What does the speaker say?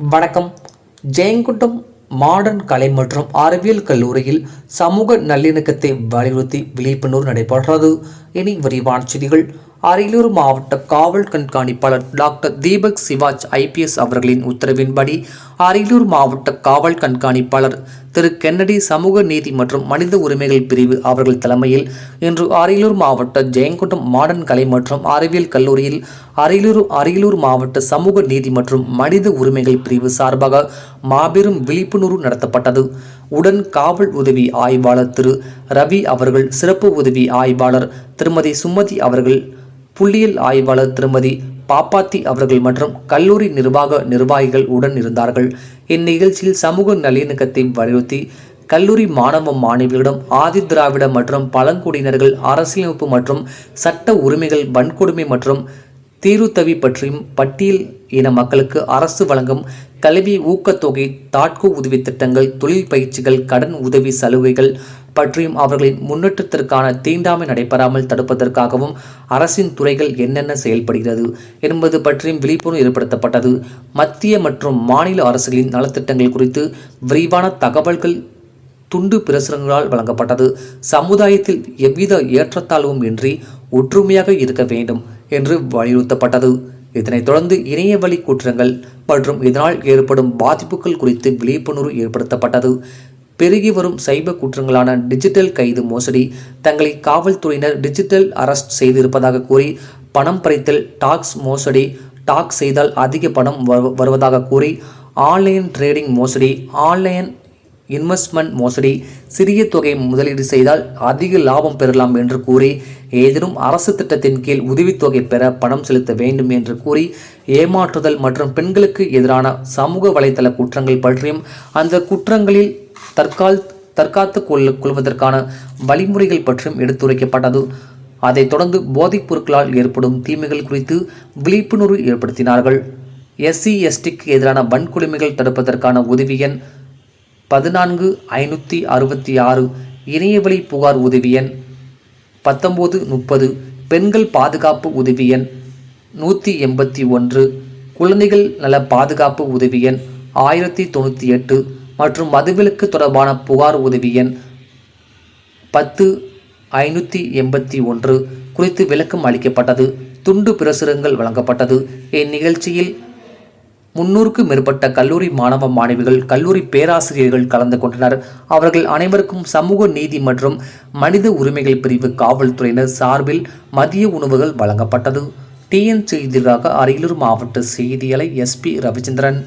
வணக்கம். ஜெயங்குண்டம் மாடர்ன் கலை மற்றும் அறிவியல் கல்லூரியில் சமூக நல்லிணக்கத்தை வலியுறுத்தி விழிப்புணர்வு நடைபெற்றது. இனி விரிவான செய்திகள். அரியலூர் மாவட்ட காவல் கண்காணிப்பாளர் டாக்டர் தீபக் சிவாஜ் ஐபிஎஸ் அவர்களின் உத்தரவின்படி அரியலூர் மாவட்ட காவல் கண்காணிப்பாளர் திரு கென்னடி சமூக நீதி மற்றும் மனித உரிமைகள் பிரிவு அவர்கள் தலைமையில் இன்று அரியலூர் மாவட்ட ஜெயங்கொண்டம் மாடர்ன் கலை மற்றும் அறிவியல் கல்லூரியில் அரியலூர் அரியலூர் மாவட்ட சமூக நீதி மற்றும் மனித உரிமைகள் பிரிவு சார்பாக மாபெரும் விழிப்புணர்வு நடத்தப்பட்டது. உடன் காவல் உதவி ஆய்வாளர் திரு. ரவி அவர்கள் சிறப்பு உதவி ஆய்வாளர் திருமதி சுமதி அவர்கள் புள்ளியியல் ஆய்வாளர் திருமதி பாப்பாத்தி அவர்கள் மற்றும் கல்லூரி நிர்வாக நிர்வாகிகள் உடன் இருந்தார்கள். இந்நிகழ்ச்சியில் சமூக நல்லிணக்கத்தை வலியுறுத்தி கல்லூரி மாணவ மாணவிகளிடம் ஆதி திராவிட மற்றும் பழங்குடியினர்கள் அரசியலமைப்பு மற்றும் சட்ட உரிமைகள் வன்கொடுமை மற்றும் தீருத்தவி பற்றியும் பட்டியல் இன மக்களுக்கு அரசு வழங்கும் கல்வி ஊக்கத்தொகை தாட்கோ உதவி திட்டங்கள் தொழில் பயிற்சிகள் கடன் உதவி சலுகைகள் பற்றியும் அவர்களின் முன்னேற்றத்திற்கான தீண்டாமை நடைபெறாமல் தடுப்பதற்காகவும் அரசின் துறைகள் என்னென்ன செயல்படுகிறது என்பது பற்றியும் விழிப்புணர்வு ஏற்படுத்தப்பட்டது. மத்திய மற்றும் மாநில அரசுகளின் நலத்திட்டங்கள் குறித்து விரிவான தகவல்கள் துண்டு பிரசுரங்களால் வழங்கப்பட்டது. சமுதாயத்தில் எவ்வித ஏற்றத்தாழ்வும் இன்றி ஒற்றுமையாக இருக்க வேண்டும். என்று வலியுறுத்தப்பட்டது. இதனைத் தொடர்ந்து இணைய வழி குற்றங்கள் மற்றும் இதனால் ஏற்படும் பாதிப்புகள் குறித்து விழிப்புணர்வு ஏற்படுத்தப்பட்டது. பெருகி வரும் சைபர் குற்றங்களான டிஜிட்டல் கைது மோசடி தங்களை காவல்துறையினர் டிஜிட்டல் அரெஸ்ட் செய்திருப்பதாக கூறி பணம் பறித்தல் டாக்ஸ் மோசடி டாக்ஸ் செய்தால் அதிக பணம் வரு- வருவதாக கூறி ஆன்லைன் ட்ரேடிங் மோசடி ஆன்லைன் இன்வெஸ்ட்மெண்ட் மோசடி சிறிய தொகை முதலீடு செய்தால் அதிக லாபம் பெறலாம் என்று கூறி ஏதேனும் அரசு திட்டத்தின் கீழ் உதவித்தொகை பெற பணம் செலுத்த வேண்டும் என்று கூறி ஏமாற்றுதல் மற்றும் பெண்களுக்கு எதிரான சமூக வலைதள குற்றங்கள் பற்றியும் அந்த குற்றங்களில் தற்கால் தற்காத்து கொள்ள கொள்வதற்கான வழிமுறைகள் பற்றியும் எடுத்துரைக்கப்பட்டது. அதைத் தொடர்ந்து போதைப் பொருட்களால் ஏற்படும் தீமைகள் குறித்து விழிப்புணர்வு ஏற்படுத்தினார்கள். எஸ்சி எஸ்டிக்கு எதிரான வன்கொடுமைகள் தடுப்பதற்கான உதவி எண் பதினான்கு ஐநூற்றி அறுபத்தி ஆறு இணையவழி புகார் உதவி எண் பத்தொம்போது முப்பது பெண்கள் பாதுகாப்பு உதவி எண் நூற்றி எண்பத்தி ஒன்று குழந்தைகள் நல பாதுகாப்பு உதவி எண் ஆயிரத்தி தொண்ணூற்றி எட்டு மற்றும் மதுவிலக்கு தொடர்பான புகார் உதவி எண் பத்து ஐநூற்றி எண்பத்தி ஒன்று குறித்து விளக்கம் அளிக்கப்பட்டது. துண்டு பிரசுரங்கள் வழங்கப்பட்டது. இந்நிகழ்ச்சியில் முன்னூறுக்கும் மேற்பட்ட கல்லூரி மாணவ மாணவிகள் கல்லூரி பேராசிரியர்கள் கலந்து கொண்டனர். அவர்கள் அனைவருக்கும் சமூக நீதி மற்றும் மனித உரிமைகள் பிரிவு காவல்துறையினர் சார்பில் மதிய உணவுகள் வழங்கப்பட்டது. டிஎன் செய்தியாக அரியலூர் மாவட்ட செய்தியாளர் எஸ்பி ரவிச்சந்திரன்.